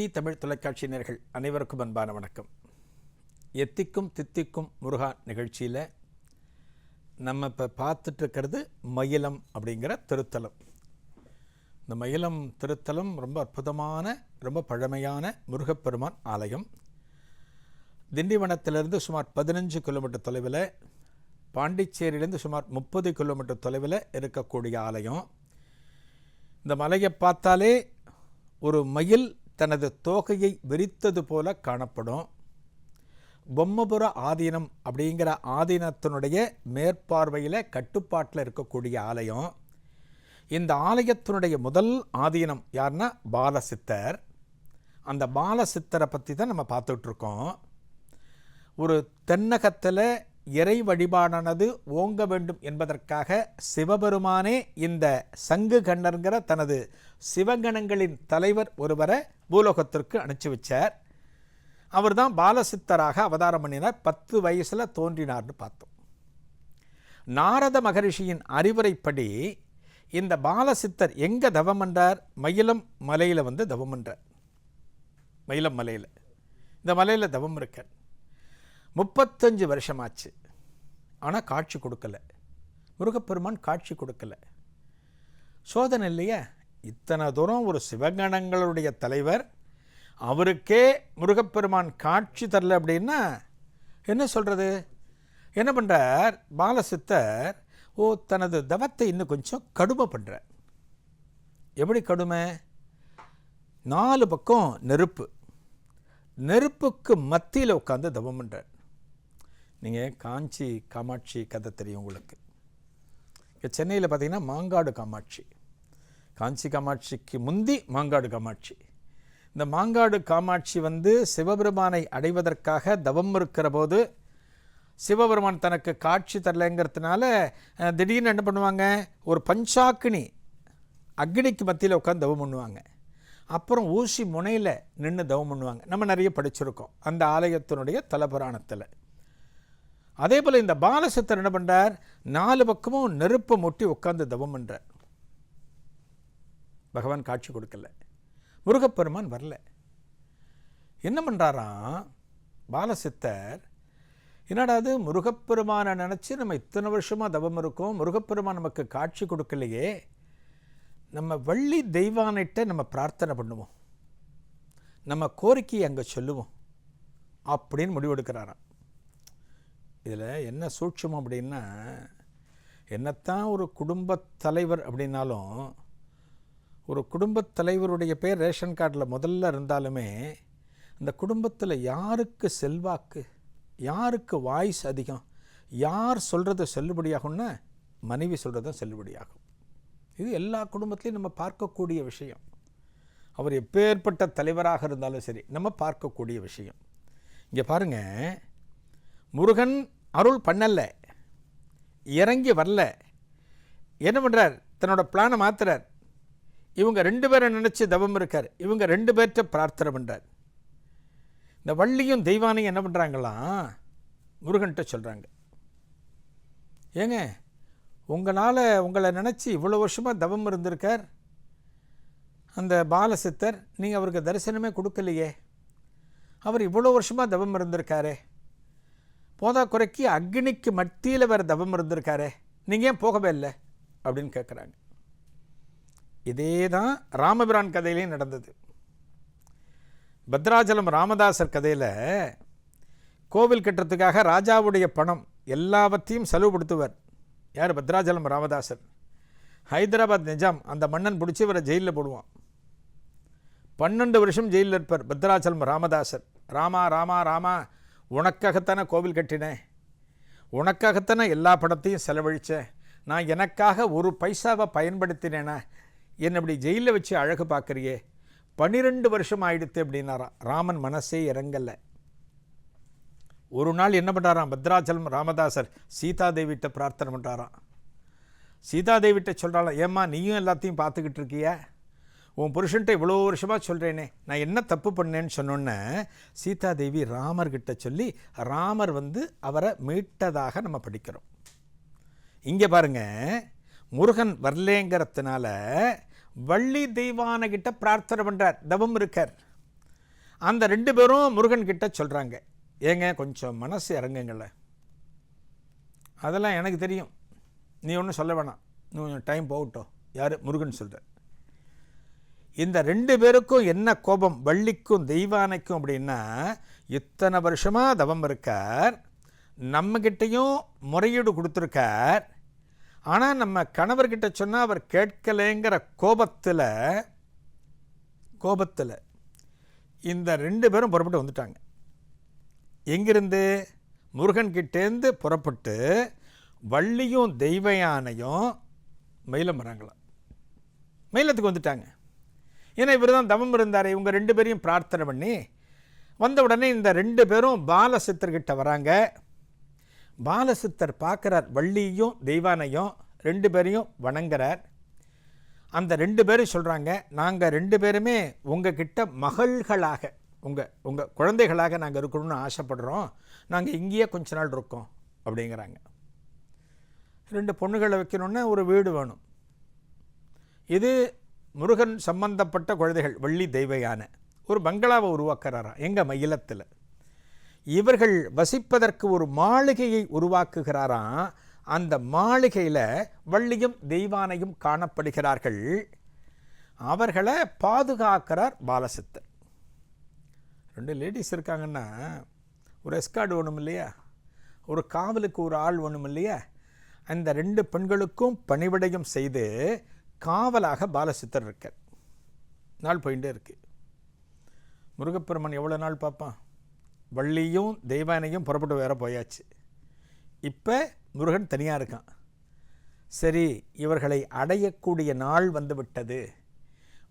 DD Tamil தொலைக்காட்சியினர்கள் அனைவருக்கும் அன்பான வணக்கம். எத்திக்கும் தித்திக்கும் முருகா நிகழ்ச்சியில் நம்ம இப்போ பார்த்துட்டு இருக்கிறது மயிலம் அப்படிங்கிற திருத்தலம். இந்த மயிலம் திருத்தலம் ரொம்ப அற்புதமான ரொம்ப பழமையான முருகப்பெருமான் ஆலயம். திண்டிவனத்திலிருந்து சுமார் பதினஞ்சு கிலோமீட்டர் தொலைவில் பாண்டிச்சேரியிலேருந்து சுமார் முப்பது கிலோமீட்டர் தொலைவில் இருக்கக்கூடிய ஆலயம். இந்த மலையை பார்த்தாலே ஒரு மயில் தனது தோகையை விரித்தது போல காணப்படும். பொம்மபுர ஆதீனம் அப்படிங்கிற ஆதீனத்தினுடைய மேற்பார்வையில் கட்டுப்பாட்டில் இருக்கக்கூடிய ஆலயம். இந்த ஆலயத்தினுடைய முதல் ஆதீனம் யாருன்னா பாலசித்தர். அந்த பாலசித்தரை பற்றி தான் நம்ம பார்த்துட்ருக்கோம் ஒரு தென்னகத்தில் இறை வழிபாடானது ஓங்க வேண்டும் என்பதற்காக சிவபெருமானே இந்த சங்கு கண்ணர்ங்கிற தனது சிவகணங்களின் தலைவர் ஒருவரை பூலோகத்திற்கு அனுப்பிச்சு வச்சார். அவர் தான் பாலசித்தராக அவதாரம் பண்ணினார். பத்து வயசில் தோன்றினார்னு பார்த்தோம். நாரத மகரிஷியின் அறிவுரைப்படி இந்த பாலசித்தர் எங்கே தவம் என்றார் மயிலம் மலையில் வந்து தவம் மயிலம் மலையில். இந்த மலையில் தவம் இருக்கார். முப்பத்தஞ்சு வருஷமாச்சு. ஆனால் காட்சி கொடுக்கல. முருகப்பெருமான் காட்சி கொடுக்கல. சோதனை இல்லையா? இத்தனை தூரம் ஒரு சிவகணங்களுடைய தலைவர் அவருக்கே முருகப்பெருமான் காட்சி தரல அப்படின்னா என்ன சொல்கிறது என்ன பண்ணுறார் பாலசித்தர் ஓ தனது தவத்தை இன்னும் கொஞ்சம் கடுமை பண்ணுறார் எப்படி கடுமை? நாலு பக்கம் நெருப்பு. நெருப்புக்கு மத்தியில் உட்காந்து தவம் பண்ணுறார் நீங்கள் காஞ்சி காமாட்சி கதை தெரியும் உங்களுக்கு. இங்கே சென்னையில் பார்த்தீங்கன்னா மாங்காடு காமாட்சி. காஞ்சி காமாட்சிக்கு முந்தி மாங்காடு காமாட்சி. இந்த மாங்காடு காமாட்சி வந்து சிவபெருமானை அடைவதற்காக தவம் இருக்கிற போது சிவபெருமான் தனக்கு காட்சி தரலைங்கிறதுனால திடீர்னு என்ன பண்ணுவாங்க? ஒரு பஞ்சாக்கினி அக்னிக்கு மத்தியில் உட்காந்து தவம் பண்ணுவாங்க. அப்புறம் ஊசி முனையில் நின்று தவம் பண்ணுவாங்க. நம்ம நிறைய படிச்சிருக்கோம். அந்த ஆலயத்தினுடைய தலபுராணத்தில். அதே போல் இந்த பாலசித்தர் என்ன பண்ணுறார் நாலு பக்கமும் நெருப்பை முட்டி உட்காந்து தவம் பண்ணுறார் பகவான் காட்சி கொடுக்கல. முருகப்பெருமான் வரல. என்ன பண்ணுறாராம் பாலசித்தர் என்னடாது முருகப்பெருமானை நினச்சி நம்ம இத்தனை வருஷமாக தவம் இருக்கோம். முருகப்பெருமான் நமக்கு காட்சி கொடுக்கலையே. நம்ம வள்ளி தெய்வானிட்ட நம்ம பிரார்த்தனை பண்ணுவோம். நம்ம கோரிக்கையை அங்கே சொல்லுவோம். அப்படின்னு முடிவெடுக்கிறாராம். இதில் என்ன சூட்சம் அப்படின்னா என்னத்தான் ஒரு குடும்பத் தலைவர் அப்படின்னாலும் ஒரு குடும்பத் தலைவருடைய பேர் ரேஷன் கார்டில் முதல்ல இருந்தாலுமே அந்த குடும்பத்தில் யாருக்கு செல்வாக்கு யாருக்கு வாய்ஸ் அதிகம் யார் சொல்கிறது செல்லுபடியாகும்னா மனைவி சொல்கிறது செல்லுபடியாகும். இது எல்லா குடும்பத்துலேயும் நம்ம பார்க்கக்கூடிய விஷயம். அவர் எப்பேற்பட்ட தலைவராக இருந்தாலும் சரி நம்ம பார்க்கக்கூடிய விஷயம். இங்கே பாருங்கள் முருகன் அருள் பண்ணல இறங்கி வரல. என்ன பண்ணுறார் தன்னோட பிளானை மாத்துறார். இவங்க ரெண்டு பேரை நினச்சி தவம் இருக்கார். இவங்க ரெண்டு பேர்கிட்ட பிரார்த்தனை பண்ணுறார் இந்த வள்ளியும் தெய்வானையும் என்ன பண்ணுறாங்களாம் முருகன்கிட்ட சொல்கிறாங்க ஏங்க உங்களால் உங்களை நினச்சி இவ்வளோ வருஷமாக தவம் இருந்திருக்கார். அந்த பாலசித்தர் நீங்கள் அவருக்கு தரிசனமே கொடுக்கலையே. அவர் இவ்வளோ வருஷமாக தவம் இருந்திருக்காரே. போதா குறைக்கு அக்னிக்கு மத்தியில் வேறு தவம் இருந்திருக்காரே. நீங்கள் ஏன் போகவே இல்லை? அப்படின்னு கேட்குறாங்க இதே தான் ராமபிரான் கதையிலையும் நடந்தது. பத்ராஜலம் ராமதாசர் கதையில் கோவில் கட்டுறதுக்காக ராஜாவுடைய பணம் எல்லாவற்றையும் செலவுபடுத்துவார் யார்? பத்ராஜலம் ராமதாசர். ஹைதராபாத் நிஜாம் அந்த மன்னன் பிடிச்சி இவரை ஜெயிலில் போடுவான். பன்னெண்டு வருஷம் ஜெயிலில் இருப்பார் பத்ராச்சலம் ராமதாசர். ராமா ராமா ராமா உனக்காகத்தானே கோவில் கட்டினேன்? உனக்காகத்தானே எல்லா படத்தையும் செலவழித்தேன் நான் எனக்காக ஒரு பைசாவை பயன்படுத்தினேனா? என்னை அப்படி ஜெயிலில் வச்சு அழகு பார்க்குறியே? பன்னிரெண்டு வருஷம் ஆயிடுத்து அப்படின்னாராம் ராமன் மனசே இறங்கலை. ஒரு நாள் என்ன பண்ணுறாராம் பத்ராச்சலம் ராமதாசர் சீதாதேவிட்ட பிரார்த்தனை பண்ணுறாராம் சீதாதேவிட்ட சொல்கிறாளாம் ஏம்மா நீயும் எல்லாத்தையும் பார்த்துக்கிட்டு இருக்கியா? உன் புருஷன்ட்ட இவ்வளோ வருஷமாக சொல்கிறேனே நான் என்ன தப்பு பண்ணேன்னு சொன்னோன்னே சீதாதேவி ராமர்கிட்ட சொல்லி ராமர் வந்து அவரை மீட்டதாக நம்ம படிக்கிறோம். இங்கே பாருங்க முருகன் வரலேங்கிறதுனால வள்ளி தெய்வானகிட்ட பிரார்த்தனை பண்ணுறார் தவம் இருக்கார். அந்த ரெண்டு பேரும் முருகன் கிட்ட சொல்கிறாங்க ஏங்க கொஞ்சம் மனசு இறங்குங்கள அதெல்லாம் எனக்கு தெரியும். நீ ஒன்றும் சொல்ல வேணாம். நீ கொஞ்சம் டைம் போகட்டும். யார்? முருகன் சொல்கிற இந்த ரெண்டு பேருக்கும் என்ன கோபம்? வள்ளிக்கும் தெய்வானைக்கும் அப்படின்னா இத்தனை வருஷமாக தவம் இருக்கார். நம்மக்கிட்டேயும் முறையீடு கொடுத்துருக்கார். ஆனால் நம்ம கணவர்கிட்ட சொன்னால் அவர் கேட்கலைங்கிற கோபத்தில் கோபத்தில் இந்த ரெண்டு பேரும் புறப்பட்டு வந்துட்டாங்க. எங்கிருந்து? முருகன்கிட்டேருந்து புறப்பட்டு வள்ளியும் தெய்வயானையும் மயிலம் வராங்களாம். மயிலத்துக்கு வந்துட்டாங்க. ஏன்னா இவர் தான் தவம் இருந்தார் இவங்க ரெண்டு பேரையும் பிரார்த்தனை பண்ணி வந்த உடனே இந்த ரெண்டு பேரும் பாலசித்தர்கிட்ட வராங்க. பாலசித்தர் பார்க்குறார் வள்ளியும் தெய்வானையும் ரெண்டு பேரையும் வணங்குறார். அந்த ரெண்டு பேரும் சொல்கிறாங்க நாங்கள் ரெண்டு பேருமே உங்ககிட்ட மகள்களாக உங்கள் உங்கள் குழந்தைகளாக நாங்கள் இருக்கணும்னு ஆசைப்படுறோம். நாங்கள் இங்கேயே கொஞ்ச நாள் இருக்கோம் அப்படிங்கிறாங்க. ரெண்டு பொண்ணுகளை வைக்கணுன்னா ஒரு வீடு வேணும். இது முருகன் சம்பந்தப்பட்ட குழந்தைகள் வள்ளி தெய்வையான. ஒரு பங்களாவை உருவாக்குறாராம் எங்கள் மயிலத்தில். இவர்கள் வசிப்பதற்கு ஒரு மாளிகையை உருவாக்குகிறாராம். அந்த மாளிகையில் வள்ளியும் தெய்வானையும் காணப்படுகிறார்கள். அவர்களை பாதுகாக்கிறார் பாலசித்தர். ரெண்டு லேடிஸ் இருக்காங்கன்னா ஒரு எஸ்கார்டு வேணும் இல்லையா? ஒரு காவலுக்கு ஒரு ஆள் வேணும் இல்லையா? அந்த ரெண்டு பெண்களுக்கும் பணிவிடையும் செய்து காவலாக பாலசித்தர் இருக்கார். நாள் போயிட்டே இருக்கு. முருகப்பெருமன் எவ்வளோ நாள் பார்ப்பான்? வள்ளியும் தெய்வானையும் புறப்பட்டு வேற போயாச்சு. இப்போ முருகன் தனியாக இருக்கான். சரி இவர்களை அடையக்கூடிய நாள் வந்துவிட்டது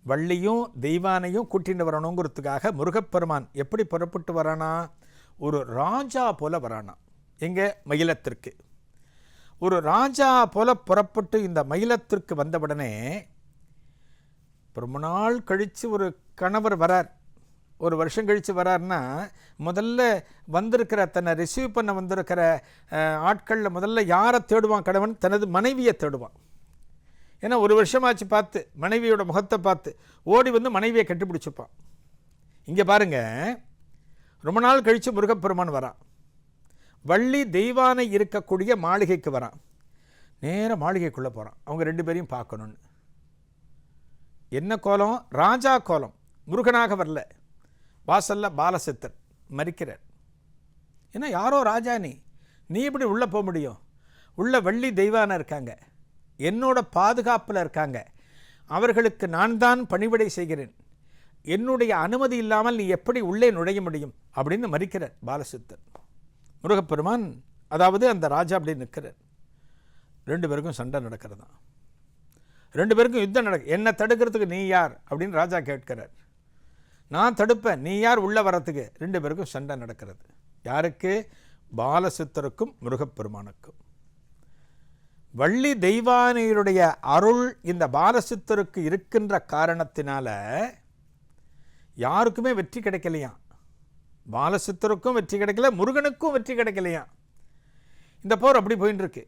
வள்ளியும் தெய்வானையும் கூட்டிட்டு வரணுங்கிறதுக்காக முருகப்பெருமான் எப்படி புறப்பட்டு வரானா? ஒரு ராஜா போல வரானா. எங்கே மயிலத்திற்கு. ஒரு ராஜா போல புறப்பட்டு இந்த மயிலத்திற்கு வந்தவுடனே ரொம்ப நாள் கழித்து ஒரு கணவர் வரார். ஒரு வருஷம் கழித்து வரார்னா முதல்ல வந்திருக்கிற தன்னை ரிசீவ் பண்ண வந்திருக்கிற ஆட்களில் முதல்ல யாரை தேடுவான் கணவன்? தனது மனைவியை தேடுவான். ஏன்னா ஒரு வருஷமாச்சு பார்த்து மனைவியோட முகத்தை பார்த்து ஓடி வந்து மனைவியை கண்டுபிடிச்சிப்பான். இங்கே பாருங்கள் ரொம்ப நாள் கழித்து முருகப்பெருமான் வரான் வள்ளி தெய்வானை இருக்கக்கூடிய மாளிகைக்கு வரான். நேரம் மாளிகைக்குள்ளே போகிறான் அவங்க ரெண்டு பேரையும் பார்க்கணுன்னு என்ன கோலம்? ராஜா கோலம். முருகனாக வரல. வாசல்ல பாலசித்தர் மறிக்கிறார். ஏன்னா யாரோ ராஜா நீ. நீ எப்படி உள்ளே போக முடியும்? உள்ள வள்ளி தெய்வான இருக்காங்க. என்னோட பாதுகாப்பில் இருக்காங்க. அவர்களுக்கு நான் தான் பணிவிடை செய்கிறேன். என்னுடைய அனுமதி இல்லாமல் நீ எப்படி உள்ளே நுழைய முடியும்? அப்படின்னு மறிக்கிறார் பாலசித்தர். முருகப்பெருமான் அதாவது அந்த ராஜா அப்படி நிற்கிறார். ரெண்டு பேருக்கும் சண்டை நடக்கிறது? தான் ரெண்டு பேருக்கும் யுத்தம் நடக்கு என்னை தடுக்கிறதுக்கு நீ யார்? அப்படின்னு ராஜா கேட்கிறார். நான் தடுப்பேன் நீ யார்? உள்ளே வரத்துக்கு ரெண்டு பேருக்கும் சண்டை நடக்கிறது. யாருக்கு? பாலசித்தருக்கும் முருகப்பெருமானுக்கும். வள்ளி தெய்வானையருடைய அருள் இந்த பாலசித்தருக்கு இருக்கின்ற காரணத்தினால யாருக்குமே வெற்றி கிடைக்கலையாம். பாலசித்தருக்கும் வெற்றி கிடைக்கல முருகனுக்கும் வெற்றி கிடைக்கலையா? இந்த போர் அப்படி போயின்னு இருக்கு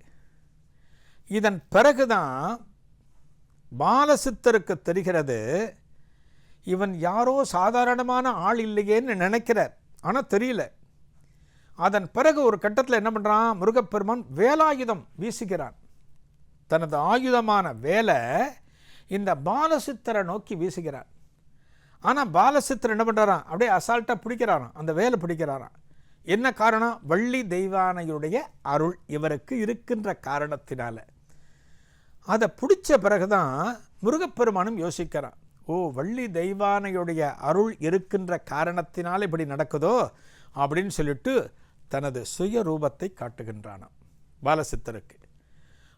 இதன் பிறகுதான் பாலசித்தருக்கு தெரிகிறது இவன் யாரோ சாதாரணமான ஆள் இல்லையேன்னு நினைக்கிறார். ஆனால் தெரியல. அதன் பிறகு ஒரு கட்டத்தில் என்ன பண்ணுறான் முருகப்பெருமான் வேலாயுதம் வீசுகிறான். தனது ஆயுதமான வேலை இந்த பாலசித்தரை நோக்கி வீசுகிறான் ஆனால் பாலசித்தர் என்ன பண்ணுறாராம் அப்படியே அசால்ட்டாக பிடிக்கிறாராம். அந்த வேலை பிடிக்கிறாராம். என்ன காரணம்? வள்ளி தெய்வானையுடைய அருள் இவருக்கு இருக்கின்ற காரணத்தினால. அதை பிடிச்ச பிறகுதான் முருகப்பெருமானும் யோசிக்கிறான் ஓ வள்ளி தெய்வானையுடைய அருள் இருக்கின்ற காரணத்தினால் இப்படி நடக்குதோ? அப்படின்னு சொல்லிட்டு தனது சுய ரூபத்தை காட்டுகின்றானாம் பாலசித்தருக்கு.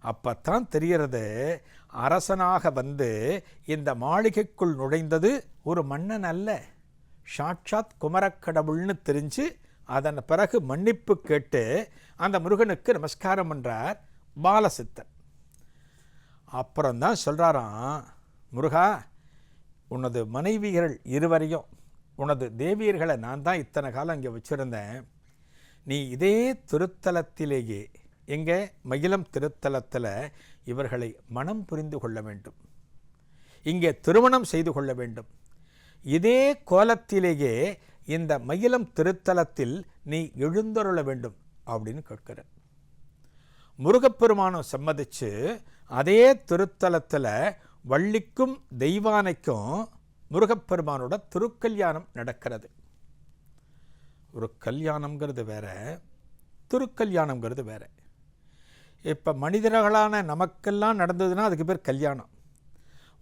அப்போத்தான் தெரிகிறது அரசனாக வந்து இந்த மாளிகைக்குள் நுழைந்தது ஒரு மன்னன் அல்ல. சாட்சாத் குமரக்கடவுள்னு தெரிஞ்சு அதன் பிறகு மன்னிப்பு கேட்டு அந்த முருகனுக்கு நமஸ்காரம் பண்ணுறார் பாலசித்தன். அப்புறம்தான் சொல்கிறாராம் முருகா உனது மனைவிகள் இருவரையும் உனது தேவியர்களை நான் தான் இத்தனை காலம் இங்கே வச்சுருந்தேன். நீ இதே திருத்தலத்திலேயே எங்கே மகிழம் திருத்தலத்தில் இவர்களை மனம் புரிந்து கொள்ள வேண்டும். இங்கே திருமணம் செய்து கொள்ள வேண்டும். இதே கோலத்திலேயே இந்த மயிலம் திருத்தலத்தில் நீ எழுந்தருள வேண்டும் அப்படின்னு கேட்கிற முருகப்பெருமானம் சம்மதிச்சு அதே திருத்தலத்தில் வள்ளிக்கும் தெய்வானைக்கும் முருகப்பெருமானோட திருக்கல்யாணம் நடக்கிறது. ஒரு கல்யாணம்ங்கிறது வேற திருக்கல்யாணம்ங்கிறது வேற. இப்போ மனிதர்களான நமக்கெல்லாம் நடந்ததுன்னா அதுக்கு பேர் கல்யாணம்.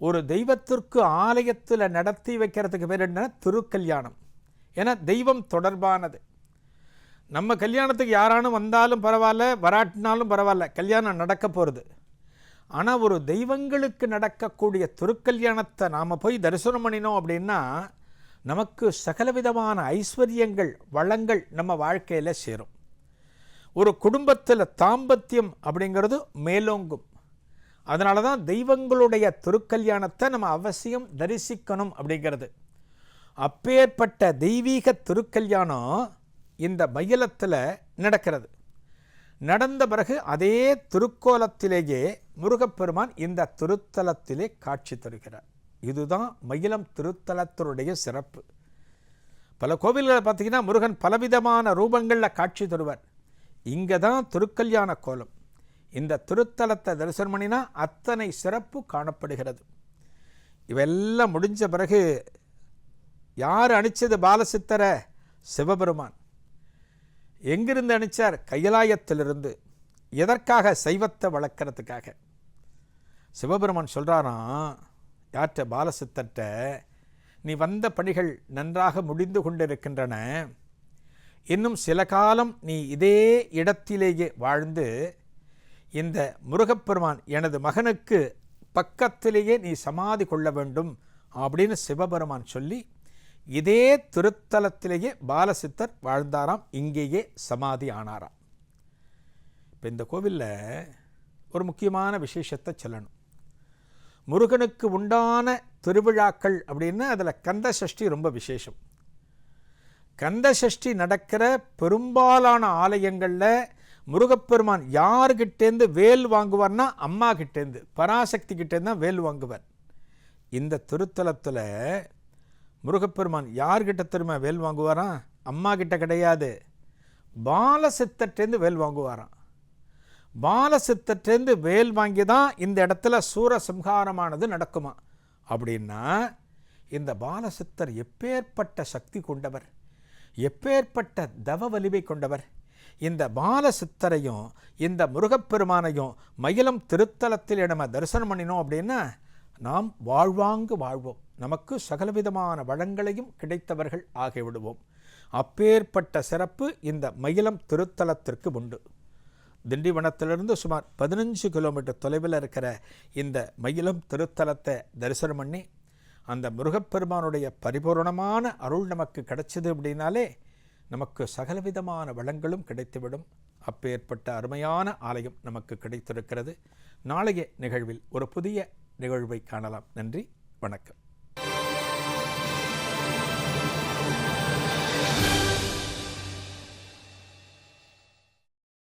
ஒரு தெய்வத்திற்கு ஆலயத்தில் நடத்தி வைக்கிறதுக்கு பேர் என்ன திருக்கல்யாணம். ஏன்னா தெய்வம் தொடர்பானது. நம்ம கல்யாணத்துக்கு யாரானும் வந்தாலும் பரவாயில்ல வராட்டினாலும் பரவாயில்ல கல்யாணம் நடக்க போகிறது ஆனால் ஒரு தெய்வங்களுக்கு நடக்கக்கூடிய திருக்கல்யாணத்தை நாம் போய் தரிசனம் பண்ணினோம் அப்படின்னா நமக்கு சகலவிதமான ஐஸ்வர்யங்கள் வளங்கள் நம்ம வாழ்க்கையில் சேரும். ஒரு குடும்பத்தில் தாம்பத்தியம் அப்படிங்கிறது மேலோங்கும். அதனால தான் தெய்வங்களுடைய திருக்கல்யாணத்தை நம்ம அவசியம் தரிசிக்கணும் அப்படிங்கிறது. அப்பேற்பட்ட தெய்வீக திருக்கல்யாணம் இந்த மயிலத்தில் நடக்கிறது. நடந்த பிறகு அதே திருக்கோலத்திலேயே முருகப்பெருமான் இந்த திருத்தலத்திலே காட்சி தருகிறார். இதுதான் மயிலம் திருத்தலத்தினுடைய சிறப்பு. பல கோவில்களை பார்த்தீங்கன்னா முருகன் பலவிதமான ரூபங்களில் காட்சி தருவார். இங்கே தான் திருக்கல்யாண கோலம் இந்த திருத்தலத்தை தரிசனம் பண்ணினா அத்தனை சிறப்பு காணப்படுகிறது. இவெல்லாம் முடிஞ்ச பிறகு யார் அணிச்சது பாலசித்தரை? சிவபெருமான். எங்கிருந்து அணிச்சார் கைலாயத்திலிருந்து எதற்காக சைவத்தை வளர்க்கறதுக்காக? சிவபெருமான் சொல்கிறாராம் யார்கிட்ட? பாலசித்தர்கிட்ட. நீ வந்த பணிகள் நன்றாக முடிந்து கொண்டிருக்கின்றன. இன்னும் சில காலம் நீ இதே இடத்திலேயே வாழ்ந்து இந்த முருகப்பெருமான் எனது மகனுக்கு பக்கத்திலேயே நீ சமாதி கொள்ள வேண்டும் அப்படின்னு சிவபெருமான் சொல்லி இதே திருத்தலத்திலேயே பாலசித்தர் வாழ்ந்தாராம் இங்கேயே சமாதி ஆனாராம். இப்போ இந்த கோவிலில் ஒரு முக்கியமான விசேஷத்தை சொல்லணும். முருகனுக்கு உண்டான திருவிழாக்கள் அப்படின்னா அதில் கந்த சஷ்டி ரொம்ப விசேஷம். கந்தசஷ்டி நடக்கிற பெரும்பாலான ஆலயங்களில் முருகப்பெருமான் யார்கிட்டேருந்து வேல் வாங்குவார்னா அம்மா கிட்டேருந்து பராசக்தி கிட்டேருந்து தான் வேல் வாங்குவார். இந்த திருத்தலத்தில் முருகப்பெருமான் யார்கிட்ட திரும்ப வேல் வாங்குவாராம்? அம்மா கிட்ட கிடையாது. பாலசித்தட்டேருந்து வேல் வாங்குவாராம். பாலசித்தட்டேருந்து வேல் வாங்கி தான் இந்த இடத்துல சூரசம்ஹாரமானது நடக்குமா? அப்படின்னா இந்த பாலசித்தர் எப்பேற்பட்ட சக்தி கொண்டவர்? எப்பேற்பட்ட தவ வலிமை கொண்டவர். இந்த பால சித்தரையும் இந்த முருகப்பெருமானையும் மயிலம் திருத்தலத்தில் நம்ம தரிசனம் பண்ணினோம் அப்படின்னா நாம் வாழ்வாங்கு வாழ்வோம். நமக்கு சகலவிதமான வளங்களையும் கிடைத்தவர்கள் ஆகிவிடுவோம். அப்பேற்பட்ட சிறப்பு இந்த மயிலம் திருத்தலத்திற்கு உண்டு. திண்டிவனத்திலிருந்து சுமார் பதினஞ்சு கிலோமீட்டர் தொலைவில் இருக்கிற இந்த மயிலம் திருத்தலத்தை தரிசனம் பண்ணி அந்த முருகப்பெருமானுடைய பரிபூரணமான அருள் நமக்கு கிடைச்சது அப்படின்னாலே நமக்கு சகலவிதமான வளங்களும் கிடைத்துவிடும். அப்பேற்பட்ட அருமையான ஆலயம் நமக்கு கிடைத்திருக்கிறது. நாளைய நிகழ்வில் ஒரு புதிய நிகழ்வை காணலாம். நன்றி வணக்கம்.